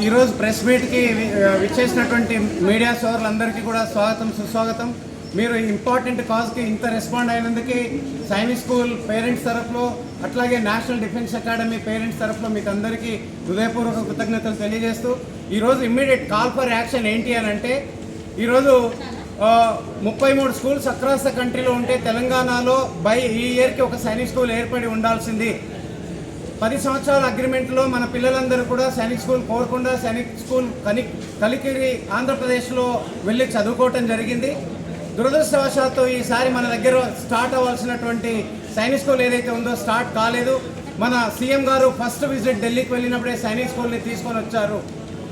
ఈరోజు ప్రెస్ మీట్కి వి- విచ్చేసినటువంటి మీడియా సోదరులందరికీ కూడా స్వాగతం సుస్వాగతం. మీరు ఇంపార్టెంట్ కాజ్కి ఇంత రెస్పాండ్ అయినందుకు సైనిక్ స్కూల్ పేరెంట్స్ తరఫులో అట్లాగే నేషనల్ డిఫెన్స్ అకాడమీ పేరెంట్స్ తరఫులో మీకు అందరికీ హృదయపూర్వక కృతజ్ఞతలు తెలియజేస్తూ ఈరోజు ఇమ్మీడియట్ కాల్ ఫర్ యాక్షన్ ఏంటి అని అంటే ఈరోజు ముప్పై మూడు స్కూల్స్ అక్రాస్ ద కంట్రీలో ఉంటే తెలంగాణలో బై ఈ ఇయర్కి ఒక సైనిక్ స్కూల్ ఏర్పడి ఉండాల్సింది. పది సంవత్సరాల అగ్రిమెంట్లో మన పిల్లలందరూ కూడా సైనిక్ స్కూల్ కోరకుండా సైనిక్ స్కూల్ కని కలికిరి ఆంధ్రప్రదేశ్లో వెళ్ళి చదువుకోవటం జరిగింది. దురదృష్టవశాత్తు ఈసారి మన దగ్గర స్టార్ట్ అవ్వాల్సినటువంటి సైనిక్ స్కూల్ ఏదైతే ఉందో స్టార్ట్ కాలేదు. మన సీఎం గారు ఫస్ట్ విజిట్ ఢిల్లీకి వెళ్ళినప్పుడే సైనిక్ స్కూల్ని తీసుకొని వచ్చారు.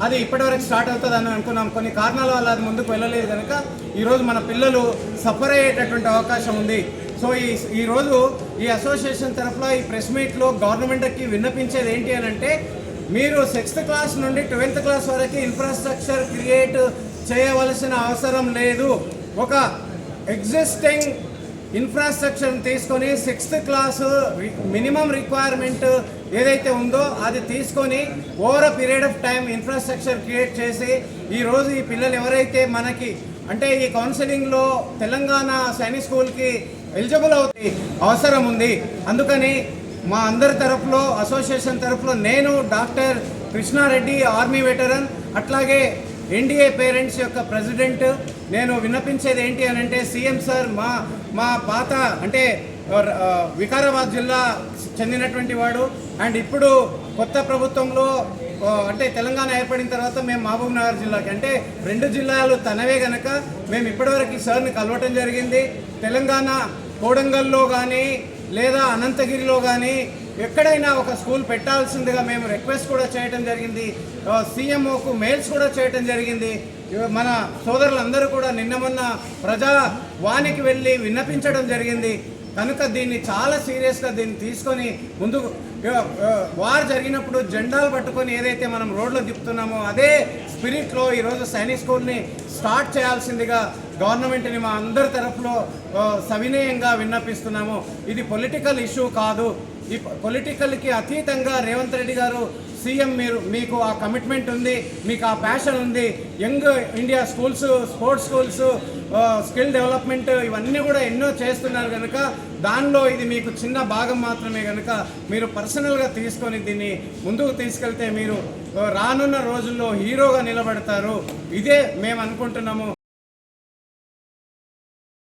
అది ఇప్పటివరకు స్టార్ట్ అవుతుందని అనుకున్నాం. కొన్ని కారణాల వల్ల అది ముందుకు వెళ్ళలేదు కనుక ఈరోజు మన పిల్లలు సఫర్ అయ్యేటటువంటి అవకాశం ఉంది. సో ఈ ఈరోజు ఈ అసోసియేషన్ తరఫున ఈ ప్రెస్ మీట్లో గవర్నమెంట్కి విన్నపించేది ఏంటి అని అంటే మీరు సిక్స్త్ క్లాస్ నుండి ట్వెల్త్ క్లాస్ వరకు ఇన్ఫ్రాస్ట్రక్చర్ క్రియేట్ చేయవలసిన అవసరం లేదు. ఒక ఎగ్జిస్టింగ్ ఇన్ఫ్రాస్ట్రక్చర్ తీసుకొని సిక్స్త్ క్లాసు మినిమం రిక్వైర్మెంట్ ఏదైతే ఉందో అది తీసుకొని over period of time infrastructure create చేసి ఈరోజు ఈ పిల్లలు ఎవరైతే మనకి అంటే ఈ కౌన్సిలింగ్లో తెలంగాణ సైనిక్ స్కూల్కి ఎలిజిబుల్ అవుతుంది అవసరం ఉంది. అందుకని మా అందరి తరఫులో అసోసియేషన్ తరఫులో నేను డాక్టర్ కృష్ణారెడ్డి ఆర్మీ వెటరన్ అట్లాగే ఎన్డీఏ పేరెంట్స్ యొక్క ప్రెసిడెంట్. నేను విన్నపించేది ఏంటి అని అంటే సీఎం సార్ మా మా పాత అంటే వికారాబాద్ జిల్లా చెందినటువంటి వాడు. అండ్ ఇప్పుడు కొత్త ప్రభుత్వంలో అంటే తెలంగాణ ఏర్పడిన తర్వాత మేము మహబూబ్ నగర్ జిల్లాకి అంటే రెండు జిల్లాలు తనవే గనక మేము ఇప్పటివరకు సార్ని కలవటం జరిగింది. తెలంగాణ కోడంగల్లో కానీ లేదా అనంతగిరిలో కానీ ఎక్కడైనా ఒక స్కూల్ పెట్టాల్సిందిగా మేము రిక్వెస్ట్ కూడా చేయటం జరిగింది. సీఎంఓకు మెయిల్స్ కూడా చేయటం జరిగింది. మన సోదరులందరూ కూడా నిన్న మొన్న ప్రజా వానికి వెళ్ళి విన్నపించడం జరిగింది. కనుక దీన్ని చాలా సీరియస్గా దీన్ని తీసుకొని ముందుకు వార్ జరిగినప్పుడు జెండాలు పట్టుకొని ఏదైతే మనం రోడ్లో తిప్పుతున్నామో అదే స్పిరిట్లో ఈరోజు సైనిక్ స్కూల్ని స్టార్ట్ చేయాల్సిందిగా గవర్నమెంట్ని మా అందరి తరఫులో సవినయంగా విన్నపిస్తున్నాము. ఇది పొలిటికల్ ఇష్యూ కాదు. ఈ పొలిటికల్కి అతీతంగా రేవంత్ రెడ్డి గారు సీఎం మీరు మీకు ఆ కమిట్మెంట్ ఉంది మీకు ఆ ప్యాషన్ ఉంది. Young India schools sports schools skill development ఇవన్నీ కూడా ఎన్నో చేస్తున్నారు కనుక దానిలో ఇది మీకు చిన్న భాగం మాత్రమే కనుక మీరు పర్సనల్గా తీసుకొని దీన్ని ముందుకు తీసుకెళ్తే మీరు రానున్న రోజుల్లో హీరోగా నిలబడతారు. ఇదే మేము అనుకుంటున్నాము.